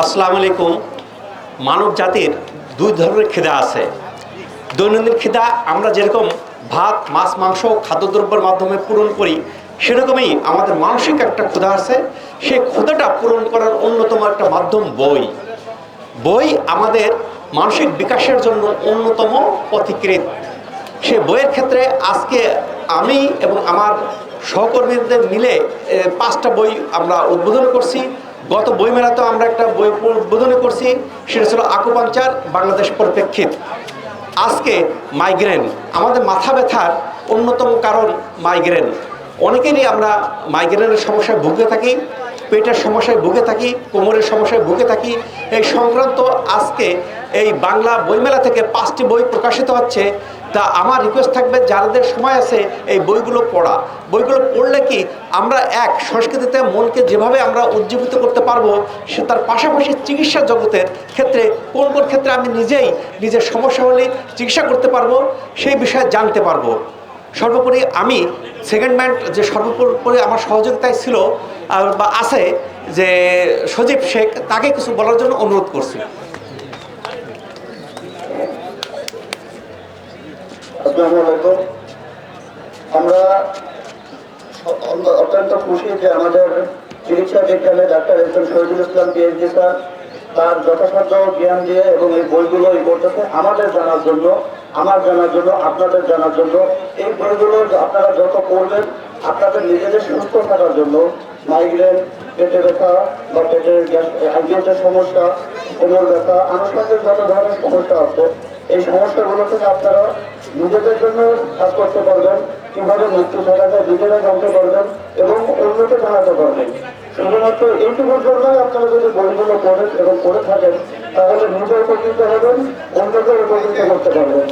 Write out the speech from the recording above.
আসসালামু আলাইকুম। মানব জাতির দুই ধরনের খিদা আছে। দৈনন্দিন খিদা আমরা যেরকম ভাত, মাছ, মাংস, খাদ্যদ্রব্যের মাধ্যমে পূরণ করি, সেরকমই আমাদের মানসিক একটা ক্ষুধা আছে। সেই ক্ষুধাটা পূরণ করার অন্যতম একটা মাধ্যম বই। বই আমাদের মানসিক বিকাশের জন্য অন্যতম পথিকৃত সে বইয়ের ক্ষেত্রে আজকে আমি এবং আমার সহকর্মীদের মিলে পাঁচটা বই আমরা উদ্বোধন করছি। গত বইমেলাতেও আমরা একটা বই উদ্বোধন করছি, সেটা ছিল আকুপাঞ্চার বাংলাদেশ পরিপ্রেক্ষিত। আজকে মাইগ্রেন। আমাদের মাথা ব্যথার অন্যতম কারণ মাইগ্রেন। অনেকেরই আমরা মাইগ্রেনের সমস্যায় ভুগে থাকি, পেটের সমস্যায় ভুগে থাকি, কোমরের সমস্যায় ভুগে থাকি। এই সংক্রান্ত আজকে এই বাংলা বইমেলা থেকে পাঁচটি বই প্রকাশিত হচ্ছে। তা আমার রিকোয়েস্ট থাকবে যাদের সময় আছে এই বইগুলো পড়া। বইগুলো পড়লে কি আমরা এক, সংস্কৃতিতে মনকে যেভাবে আমরা উজ্জীবিত করতে পারব, সে তার পাশাপাশি চিকিৎসা জগতের ক্ষেত্রে কোন কোন ক্ষেত্রে আমি নিজেই নিজের সমস্যা হলে চিকিৎসা করতে পারব, সেই বিষয়ে জানতে পারব। সর্বোপরি আমি সেকেন্ড ম্যান যে সর্বোপরি আমার সহযোগিতায় ছিল বা আছে যে সজীব শেখ, তাকে কিছু বলার জন্য অনুরোধ করছি। আমরা অত্যন্ত খুশি যে আমাদের চিকিৎসা বিজ্ঞানে ডাক্তার একজন শহীদুল ইসলাম তার যথাসাধ্য জ্ঞান দিয়ে এবং এই বইগুলো ই করতেছে আমাদের জানার জন্য, আমার জানার জন্য, আপনাদের জানার জন্য, এই বইগুলো আপনারা যত পড়বেন, আপনাদের নিজেদের সুস্থ থাকার জন্য, মাইগ্রেন, পেটে ব্যথা বা পেটের সমস্যা, কোমর ব্যথা, আনুষঙ্গিক যত ধরনের সমস্যা আছে এই সমস্যাগুলো থেকে আপনারা নিজেদের জন্য কাজ করতে পারবেন, কীভাবে মৃত্যু ছাড়া যায় নিজেরা জানতে পারবেন এবং অন্যকে জানাতে পারবেন। শুধুমাত্র এইটুকুর জন্যই আপনারা যদি বইগুলো পড়েন এবং পড়ে থাকেন, তাহলে নিজে উপকৃত হবেন অন্যকে উপকৃত করতে পারবেন।